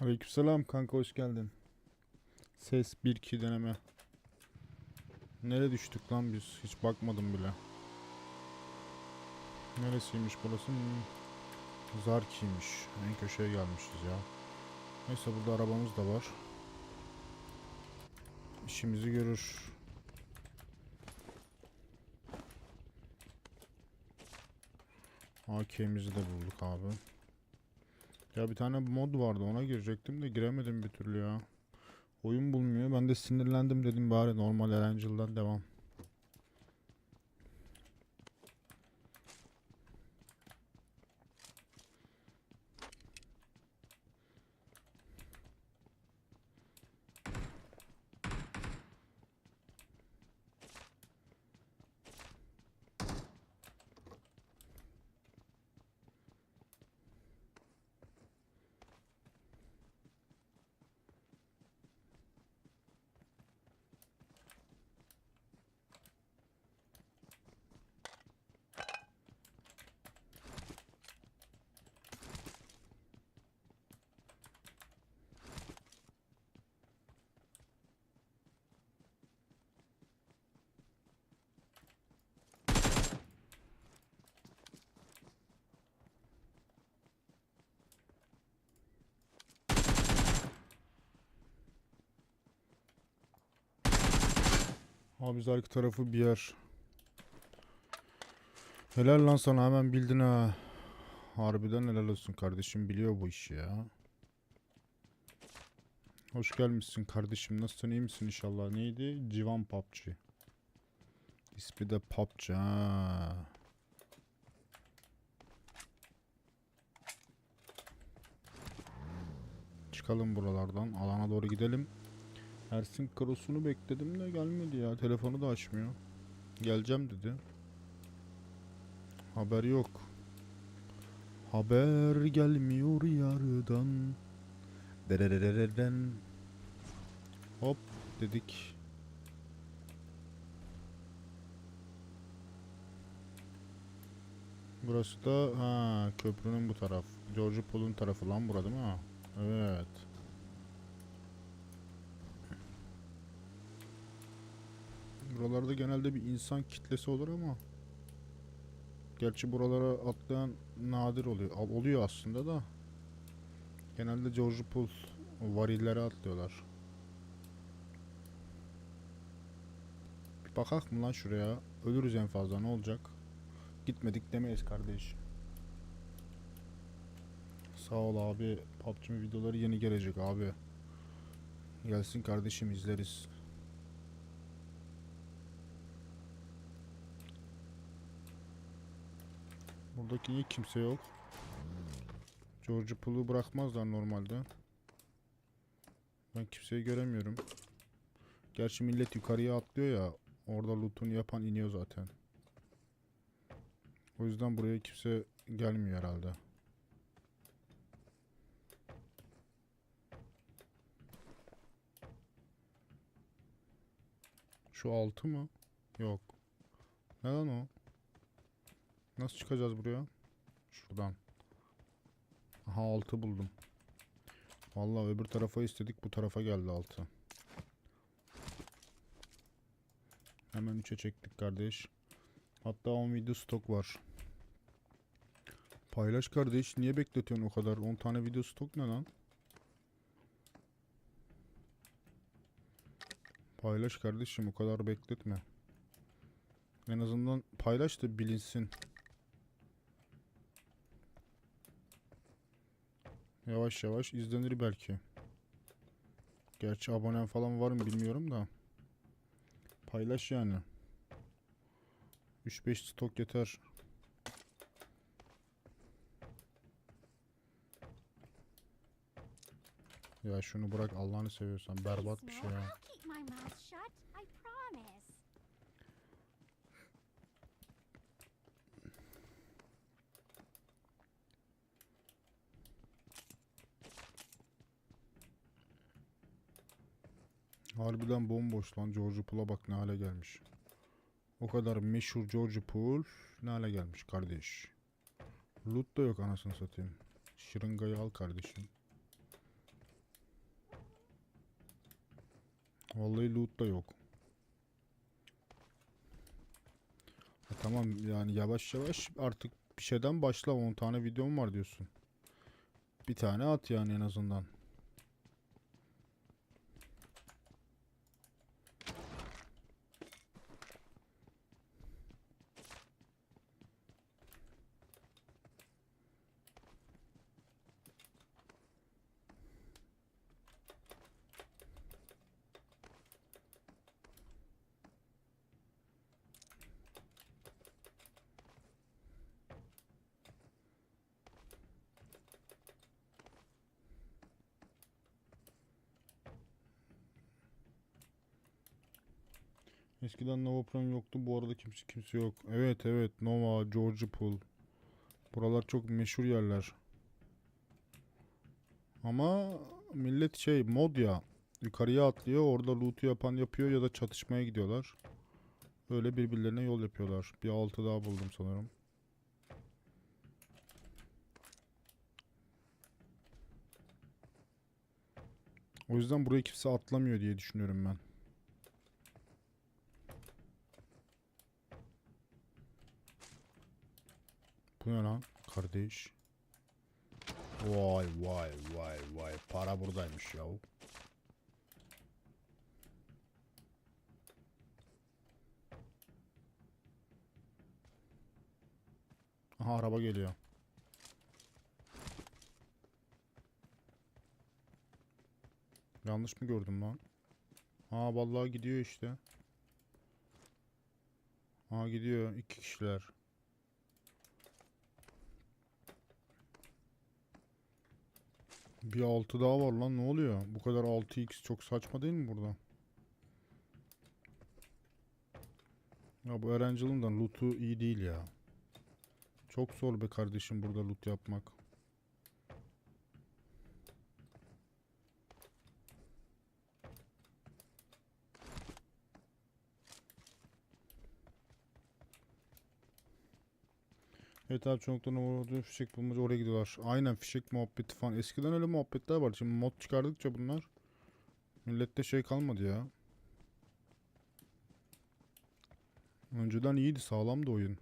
Aleykümselam kanka hoş geldin. Ses 1-2 deneme. Nereye düştük lan biz? Hiç bakmadım bile. Neresiymiş burası? Hmm. Zarki'ymiş. En köşeye gelmişiz ya. Neyse burada arabamız da var. İşimizi görür. AK'mizi de bulduk abi. Ya bir tane mod vardı ona girecektim de giremedim bir türlü ya. Oyun bulmuyor. Ben de sinirlendim dedim bari normal Erangel'dan devam. Abi biz arka tarafı bir yer. Helal lan sana hemen bildin ha. Harbiden helal olsun kardeşim biliyor bu işi ya. Hoş gelmişsin kardeşim. Nasılsın iyi misin inşallah? Neydi? Civan PUBG. İsmi de PUBG ha. Çıkalım buralardan. Alana doğru gidelim. Ersin Karos'unu bekledim de gelmedi ya. Telefonu da açmıyor. Geleceğim dedi. Haber yok. Haber gelmiyor yardan. Dererereren. Hop dedik. Burası da ha köprünün bu taraf. George Pool'un tarafı lan burada mi? Evet. Buralarda genelde bir insan kitlesi olur ama Gerçi buralara atlayan nadir oluyor. Oluyor aslında da. Genelde George Pool varillere atlıyorlar. Bir bakak mı lan şuraya? Ölürüz en fazla ne olacak? Gitmedik demeyiz kardeş. Sağ ol abi. PUBG videoları yeni gelecek abi. Gelsin kardeşim izleriz. Buradaki niye kimse yok? George Pool'u bırakmazlar normalde. Ben kimseyi göremiyorum. Gerçi millet yukarıya atlıyor ya. Orada loot'unu yapan iniyor zaten. O yüzden buraya kimse gelmiyor herhalde. Şu altı mı? Yok. Ne lan o? Nasıl çıkacağız buraya? Şuradan. Aha altı buldum. Vallahi öbür tarafa istedik bu tarafa geldi altı. Hemen 3'e çektik kardeş. Hatta 10 video stok var. Paylaş kardeş. Niye bekletiyorsun o kadar? 10 tane video stok ne lan? Paylaş kardeşim o kadar bekletme. En azından paylaş da bilinsin. Yavaş yavaş izlenir belki. Gerçi abonen falan var mı bilmiyorum da. Paylaş yani. 3-5 stok yeter. Ya şunu bırak Allah'ını seviyorsan berbat bir şey ya. Harbiden bomboş lan. George Pool'a bak ne hale gelmiş. O kadar meşhur George Pool ne hale gelmiş kardeş. Loot da yok anasını satayım. Şırıngayı al kardeşim. Vallahi loot da yok. Ha, tamam yani yavaş yavaş artık bir şeyden başla 10 tane videom var diyorsun. Bir tane at yani en azından. Eskiden Nova Prime yoktu. Bu arada kimse kimse yok. Evet evet Nova, George Pool. Buralar çok meşhur yerler. Ama millet şey mod ya. Yukarıya atlıyor. Orada loot'u yapan yapıyor ya da çatışmaya gidiyorlar. Öyle birbirlerine yol yapıyorlar. Bir altı daha buldum sanırım. O yüzden buraya kimse atlamıyor diye düşünüyorum ben. Bu ne lan? Kardeş. Vay vay vay vay. Para buradaymış ya. Aha araba geliyor. Yanlış mı gördüm lan? Aa vallahi gidiyor işte. Aa gidiyor iki kişiler. Bir 6 daha var lan ne oluyor? Bu kadar 6x çok saçma değil mi burada? Ya bu Erangel'ın da loot'u iyi değil ya. Çok zor be kardeşim burada loot yapmak. Evet abi çoğunlukla orada fişek bulmaca oraya gidiyorlar. Aynen fişek muhabbeti falan. Eskiden öyle muhabbetler var. Şimdi mod çıkardıkça bunlar millette şey kalmadı ya. Önceden iyiydi sağlamdı oyun.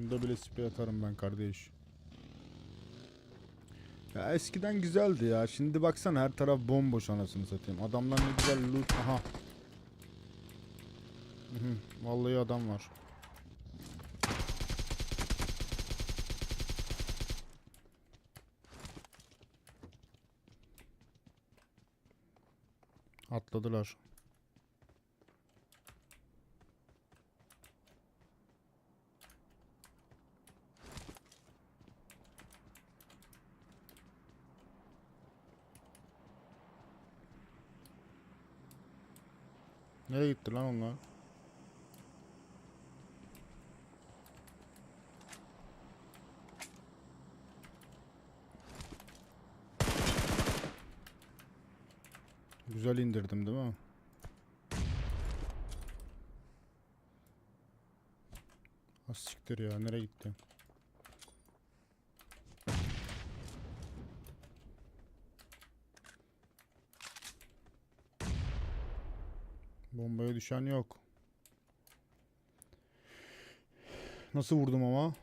Bunda bile sprey atarım ben kardeş. Ya eskiden güzeldi ya. Şimdi baksana her taraf bomboş anasını satayım. Adamlar ne güzel loot. Aha. Vallahi adam var. Atladılar. Nereye gitti lan onlar? Güzel indirdim değil mi? Az siktir ya nereye gitti? Bombaya düşen yok. Nasıl vurdum ama?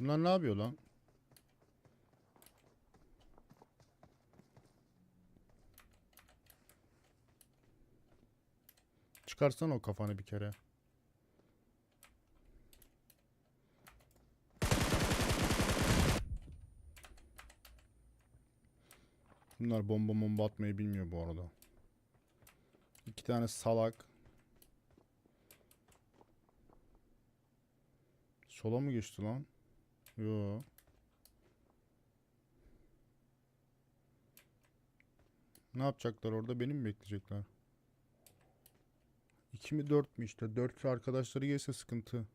Bunlar ne yapıyor lan? Çıkarsana o kafanı bir kere. Bunlar bomba bomba atmayı bilmiyor bu arada. İki tane salak. Sola mı geçti lan? Yo. Ne yapacaklar orada? Beni mi bekleyecekler? 2 mi 4 mü işte? 4 arkadaşları gelse sıkıntı.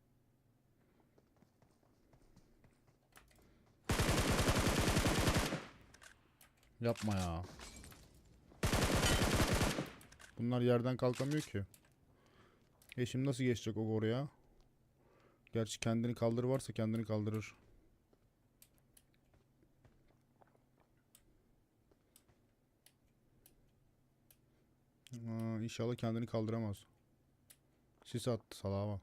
Yapma ya. Bunlar yerden kalkamıyor ki. E şimdi nasıl geçecek o oraya? Gerçi kendini kaldır varsa kendini kaldırır. Aa, inşallah kendini kaldıramaz. Sis attı salağa bak.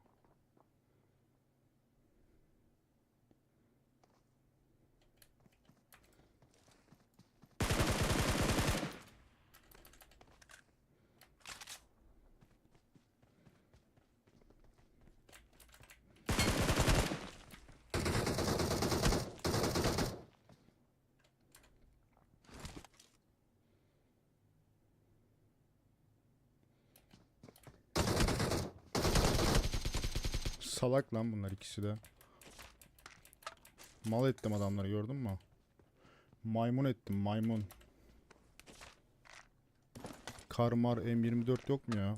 Salak lan bunlar ikisi de. Mal ettim adamları gördün mü? Maymun ettim maymun. Karmar M24 yok mu ya?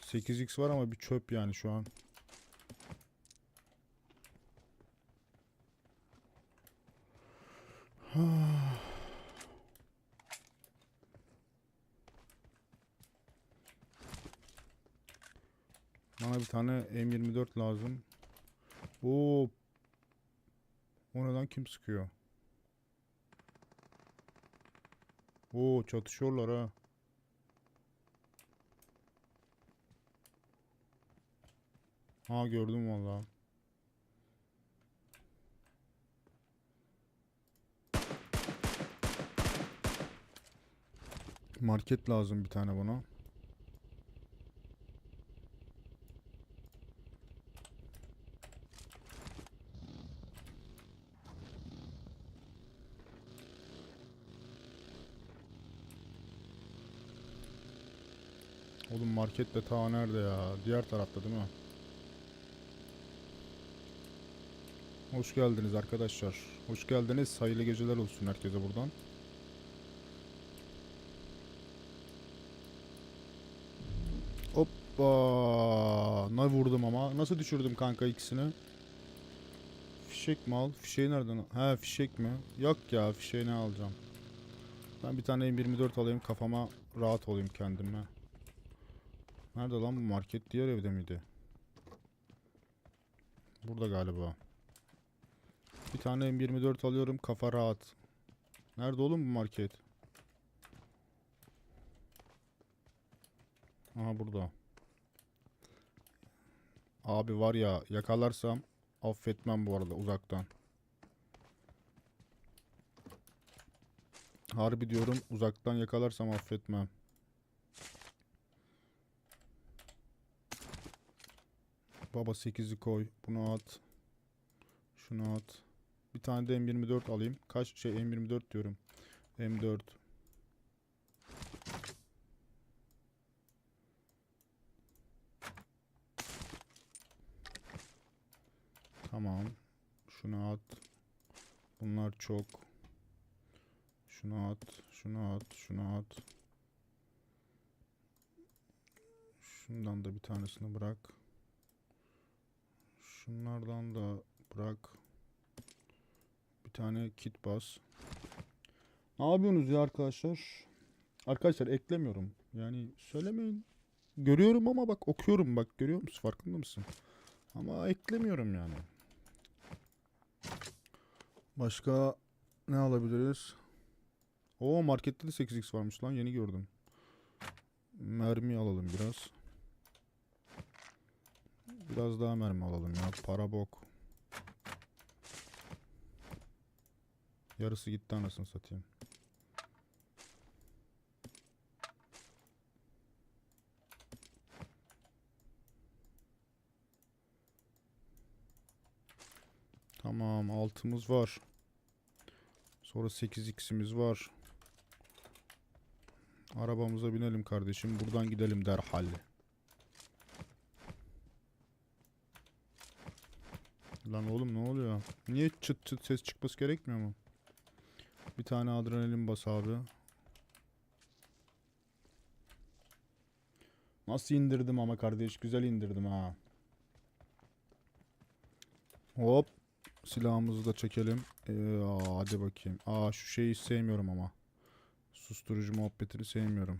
8x var ama bir çöp yani şu an. Bir tane M24 lazım. Oo. O neden kim sıkıyor? Oo çatışıyorlar ha. Ha gördüm vallahi. Market lazım bir tane bana. Oğlum market de ta nerede ya? Diğer tarafta değil mi? Hoş geldiniz arkadaşlar. Hoş geldiniz. Hayırlı geceler olsun herkese buradan. Hoppa! Ne vurdum ama? Nasıl düşürdüm kanka ikisini? Fişek mi al? Fişeği nereden? He fişek mi? Yok ya fişeği ne alacağım? Ben bir tane M24 alayım kafama rahat olayım kendime. Nerede lan bu market? Diğer evde miydi? Burada galiba. Bir tane M24 alıyorum kafa rahat. Nerede oğlum bu market? Aha burada. Abi var ya yakalarsam affetmem bu arada uzaktan. Harbi diyorum uzaktan yakalarsam affetmem. Baba 8'i koy. Bunu at. Şunu at. Bir tane de M24 alayım. Kaç şey M24 diyorum. M4. Tamam. Şunu at. Bunlar çok. Şunu at. Şunu at. Şunu at. Şundan da bir tanesini bırak. Şunlardan da bırak. Bir tane kit bas. Ne yapıyorsunuz ya arkadaşlar? Arkadaşlar eklemiyorum. Yani söylemeyin. Görüyorum ama bak okuyorum bak görüyor musun? Farkında mısın? Ama eklemiyorum yani. Başka ne alabiliriz? Oo markette de 8x varmış lan yeni gördüm. Mermi alalım biraz. Biraz daha mermi alalım ya. Para bok. Yarısı gitti anasını satayım. Tamam altımız var. Sonra 8x'imiz var. Arabamıza binelim kardeşim. Buradan gidelim derhal. Lan oğlum ne oluyor? Niye çıt çıt ses çıkması gerekmiyor mu? Bir tane adrenalin bas abi. Nasıl indirdim ama kardeş güzel indirdim ha. Hop. Silahımızı da çekelim. Ee, aa, hadi bakayım. Aa şu şeyi sevmiyorum ama. Susturucu muhabbetini sevmiyorum.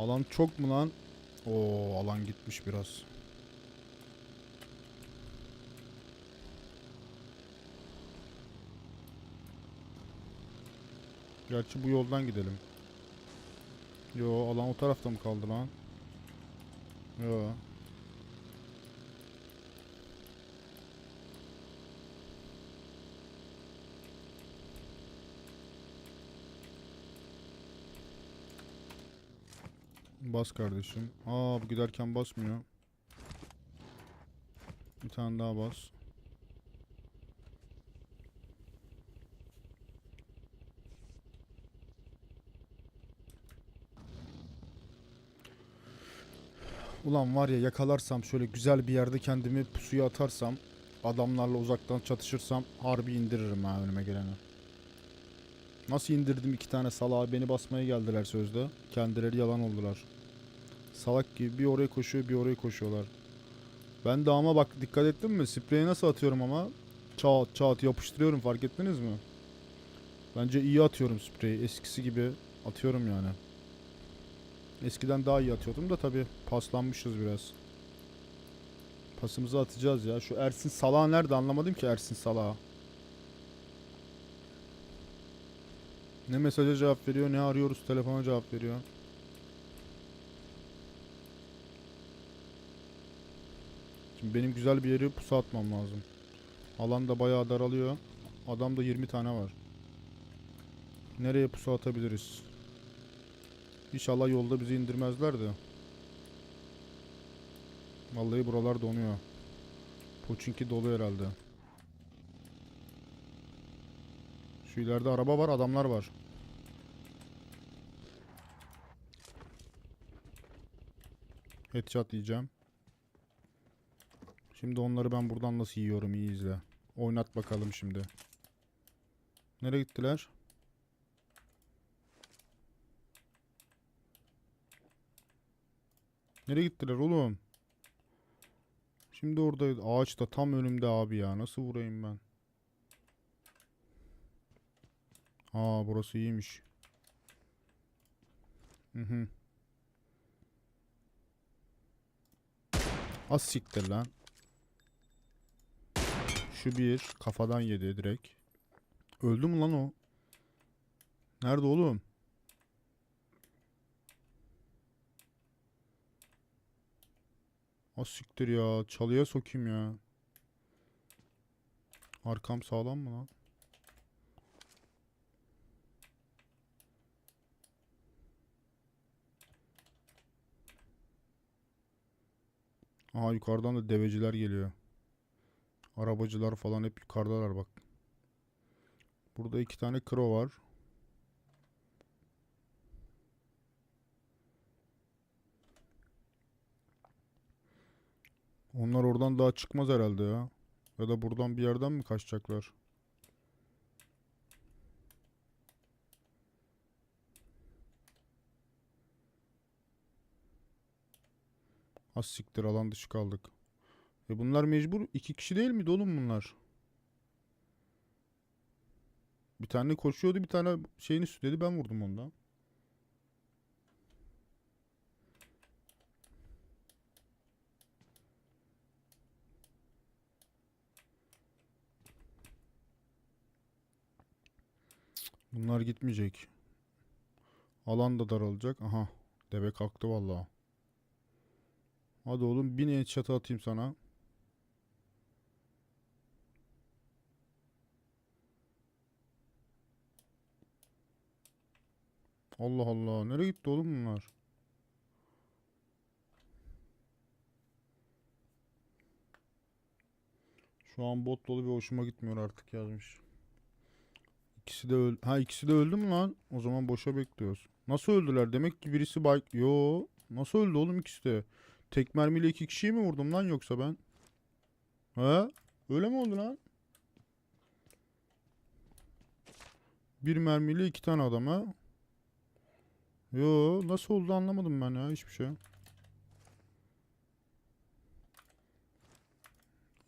Alan çok mu lan? Oo alan gitmiş biraz. Gerçi bu yoldan gidelim. Yo alan o tarafta mı kaldı lan? Yo. Bas kardeşim. Aa bu giderken basmıyor. Bir tane daha bas. Ulan var ya yakalarsam şöyle güzel bir yerde kendimi pusuya atarsam adamlarla uzaktan çatışırsam harbi indiririm ha önüme geleni. Nasıl indirdim iki tane salağı beni basmaya geldiler sözde. Kendileri yalan oldular. Salak gibi bir oraya koşuyor bir oraya koşuyorlar. Ben de ama bak dikkat ettin mi? Spreyi nasıl atıyorum ama? Çat çat yapıştırıyorum fark ettiniz mi? Bence iyi atıyorum spreyi. Eskisi gibi atıyorum yani. Eskiden daha iyi atıyordum da tabi paslanmışız biraz. Pasımızı atacağız ya. Şu Ersin Salah nerede anlamadım ki Ersin Salah. Ne mesaja cevap veriyor ne arıyoruz telefona cevap veriyor. Şimdi benim güzel bir yere pusu atmam lazım. Alan da bayağı daralıyor. Adamda 20 tane var. Nereye pusu atabiliriz? İnşallah yolda bizi indirmezler de. Vallahi buralar donuyor. Poçinki dolu herhalde. Şu ileride araba var, adamlar var. Headshot yiyeceğim. Şimdi onları ben buradan nasıl yiyorum iyi izle. Oynat bakalım şimdi. Nereye gittiler? Nereye gittiler oğlum? Şimdi oradaydı. Ağaçta tam önümde abi ya. Nasıl vurayım ben? Aa burası iyiymiş. Hı hı. Az siktir lan. Şu bir kafadan yedi direkt. Öldü mü lan o? Nerede oğlum? Az siktir ya. Çalıya sokayım ya. Arkam sağlam mı lan? Aha yukarıdan da deveciler geliyor. Arabacılar falan hep yukarıdalar bak. Burada iki tane kro var. Onlar oradan daha çıkmaz herhalde ya. Ya da buradan bir yerden mi kaçacaklar? Az siktir alan dışı kaldık. E bunlar mecbur iki kişi değil miydi oğlum bunlar? Bir tane koşuyordu bir tane şeyin üstündeydi ben vurdum ondan. Bunlar gitmeyecek. Alan da daralacak. Aha. Deve kalktı vallahi. Hadi oğlum bin headshot atayım sana. Allah Allah. Nereye gitti oğlum bunlar? Şu an bot dolu bir hoşuma gitmiyor artık yazmış. İkisi de öl ha ikisi de öldü mü lan? O zaman boşa bekliyoruz. Nasıl öldüler? Demek ki birisi bay... Yo. Nasıl öldü oğlum ikisi de? Tek mermiyle iki kişiyi mi vurdum lan yoksa ben? He? Öyle mi oldu lan? Bir mermiyle iki tane adam ha? Yo nasıl oldu anlamadım ben ya hiçbir şey.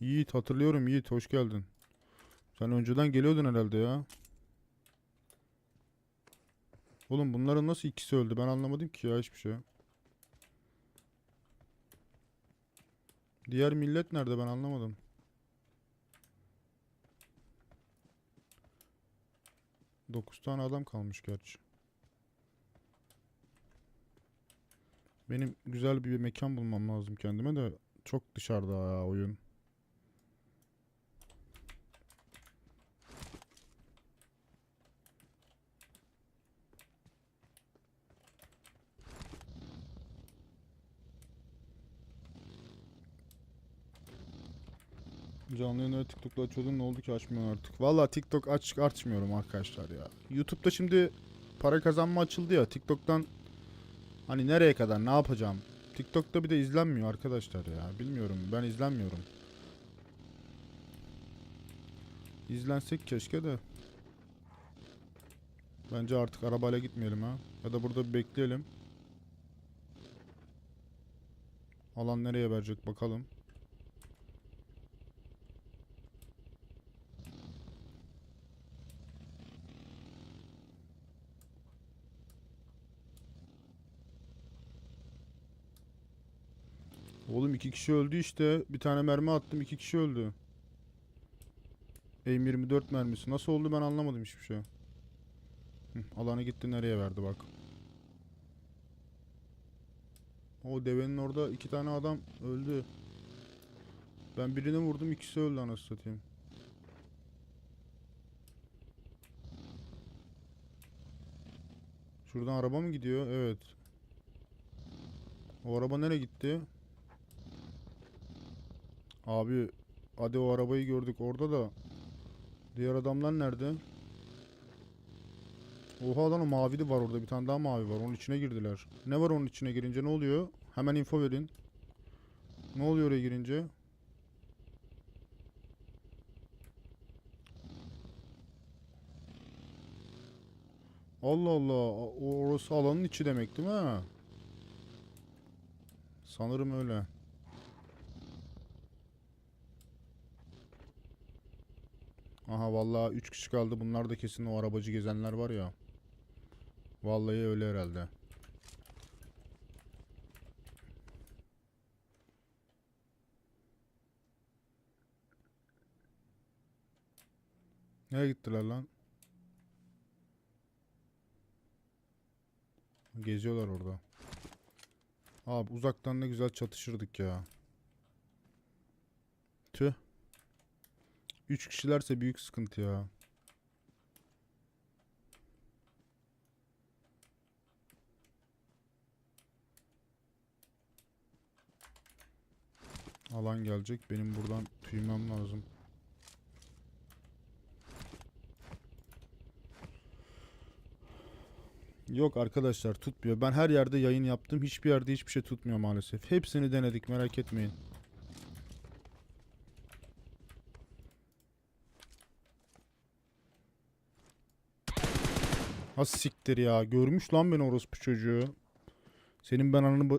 Yiğit hatırlıyorum Yiğit hoş geldin. Sen önceden geliyordun herhalde ya. Oğlum bunların nasıl ikisi öldü ben anlamadım ki ya hiçbir şey. Diğer millet nerede ben anlamadım. Dokuz tane adam kalmış gerçi. Benim güzel bir mekan bulmam lazım kendime de çok dışarıda ya oyun. Canlı yayını TikTok'ta açıyordun ne oldu ki açmıyorsun artık. Valla TikTok aç açmıyorum arkadaşlar ya. YouTube'da şimdi para kazanma açıldı ya. TikTok'tan hani nereye kadar ne yapacağım? TikTok'ta bir de izlenmiyor arkadaşlar ya. Bilmiyorum ben izlenmiyorum. İzlensek keşke de. Bence artık arabayla gitmeyelim ha. Ya da burada bir bekleyelim. Alan nereye verecek bakalım. Oğlum iki kişi öldü işte. Bir tane mermi attım iki kişi öldü. M24 mermisi. Nasıl oldu ben anlamadım hiçbir şey. Alanı gitti nereye verdi bak. O devenin orada iki tane adam öldü. Ben birini vurdum ikisi öldü anasını satayım. Şuradan araba mı gidiyor? Evet. O araba nereye gitti? Abi hadi o arabayı gördük orada da. Diğer adamlar nerede? Oha lan o mavi de var orada bir tane daha mavi var onun içine girdiler. Ne var onun içine girince ne oluyor? Hemen info verin. Ne oluyor oraya girince? Allah Allah orası alanın içi demek değil mi? Sanırım öyle. Vallahi 3 kişi kaldı. Bunlar da kesin o arabacı gezenler var ya. Vallahi öyle herhalde. Nereye gittiler lan? Geziyorlar orada. Abi uzaktan ne güzel çatışırdık ya. Tüh. 3 kişilerse büyük sıkıntı ya. Alan gelecek. Benim buradan tüymem lazım. Yok arkadaşlar tutmuyor. Ben her yerde yayın yaptım. Hiçbir yerde hiçbir şey tutmuyor maalesef. Hepsini denedik merak etmeyin. Ha siktir ya. Görmüş lan beni orospu çocuğu. Senin ben ananı.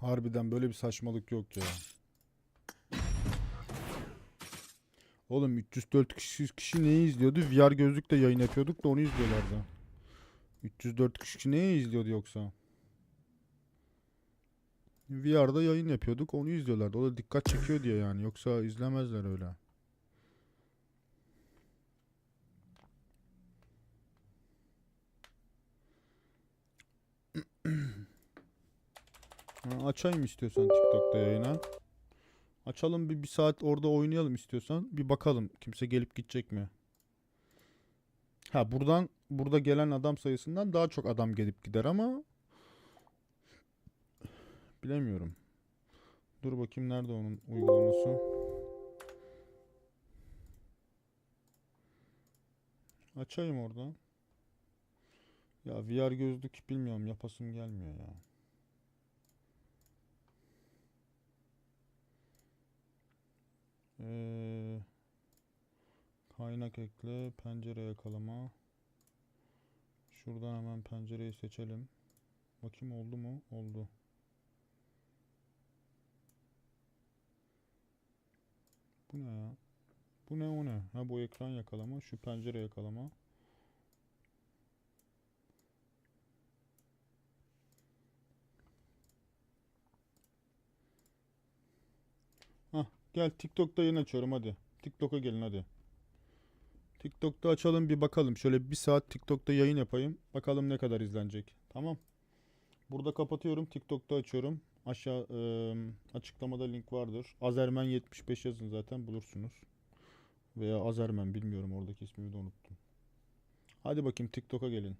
Harbiden böyle bir saçmalık yok ya. Oğlum 304 kişi, kişi neyi izliyordu? VR gözlükle yayın yapıyorduk da onu izliyorlardı. 304 kişi neyi izliyordu yoksa? VR'da yayın yapıyorduk onu izliyorlardı. O da dikkat çekiyor diye yani. Yoksa izlemezler öyle. Ha, açayım istiyorsan TikTok'ta yayına. Açalım bir, bir saat orada oynayalım istiyorsan. Bir bakalım kimse gelip gidecek mi? Ha buradan burada gelen adam sayısından daha çok adam gelip gider ama bilemiyorum. Dur bakayım nerede onun uygulaması. Açayım oradan. Ya VR gözlük bilmiyorum yapasım gelmiyor ya. Kaynak ekle, pencere yakalama. Şuradan hemen pencereyi seçelim. Bakayım oldu mu? Oldu. Bu ne ya? Bu ne o ne? Ha bu ekran yakalama, şu pencere yakalama. Hah gel TikTok'ta yayın açıyorum hadi. TikTok'a gelin hadi. TikTok'ta açalım bir bakalım. Şöyle bir saat TikTok'ta yayın yapayım. Bakalım ne kadar izlenecek. Tamam. Burada kapatıyorum. TikTok'ta açıyorum. Aşağı eee, açıklamada link vardır. Azermen 75 yazın zaten bulursunuz. Veya Azermen bilmiyorum oradaki ismimi de unuttum. Hadi bakayım TikTok'a gelin.